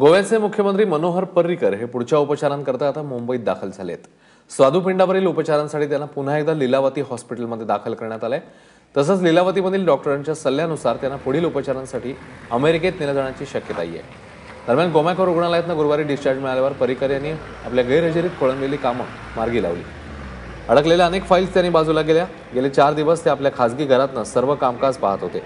गोव्याचे मुख्यमंत्री मनोहर पर्रीकर हे पुढच्या उपचारांकरता आता मुंबईत दाखल झालेत. स्वादुपिंडावरील उपचारांसाठी त्यांना पुन्हा एकदा लीलावती हॉस्पिटलमध्ये दाखल करण्यात आलंय. तसंच लीलावतीमधील डॉक्टरांच्या सल्ल्यानुसार त्यांना पुढील उपचारांसाठी अमेरिकेत नेलं जाण्याची शक्यता आहे. दरम्यान गोमॅको रुग्णालयातनं गुरुवारी डिस्चार्ज मिळाल्यावर पर्रीकर यांनी आपल्या गैरहजेरीत खोळंबलेली कामं मार्गी लावली. अडकलेल्या अनेक फाईल्स त्यांनी बाजूला गेल्या गेले चार दिवस ते आपल्या खासगी घरातनं सर्व कामकाज पाहत होते.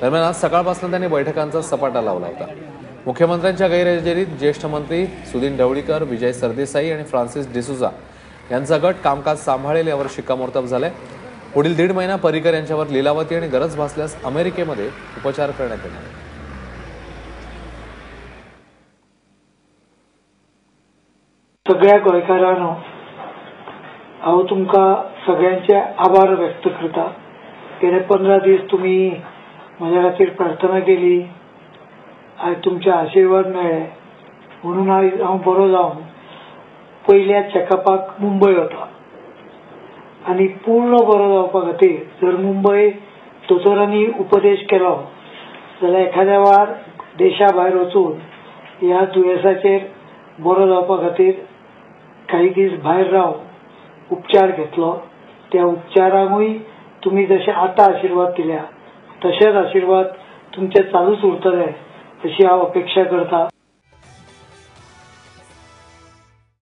दरम्यान आज सकाळपासून त्यांनी बैठकांचा सपाटा लावला होता. मुख्यमंत्र्यांच्या गैरहजेरीत ज्येष्ठ मंत्री सुदीन ढवळीकर विजय सरदेसाई आणि फ्रान्सिस डिसुजा यांचा गट कामकाज सांभाळेल यावर शिक्कामोर्तब झालंय. पुढील दीड महिना पर्रीकर यांच्यावर लिलावती आणि गरज भासल्यास अमेरिकेमध्ये उपचार करण्यात येणार सगळ्या गोंयकारांनो हांव तुमकां सगळ्यांचे आभार व्यक्त करता. गेले पंधरा दीस तुम्ही म्हज्या खातीर प्रार्थना केली. आयज तुमचे आशिर्वाद मेळ्ळे म्हणून आयज हांव बरो जावन पयल्या चॅकअपाक मुंबय वता आनी पूर्ण बरो जावपा खातीर जर मुंबय दोतोरांनी उपदेश केलो हो, जाल्यार एखाद्या वार देशा भायर वचून ह्या दुयेंसाचेर बरो जावपा खातीर काही दीस भायर रावन उपचार घेतलो. त्या उपचारांकूय तुमी जशे आतां आशिर्वाद दिल्या तशेच आशिर्वाद तुमचे चालूच उरतले. तशी हांव अपेक्षा करता.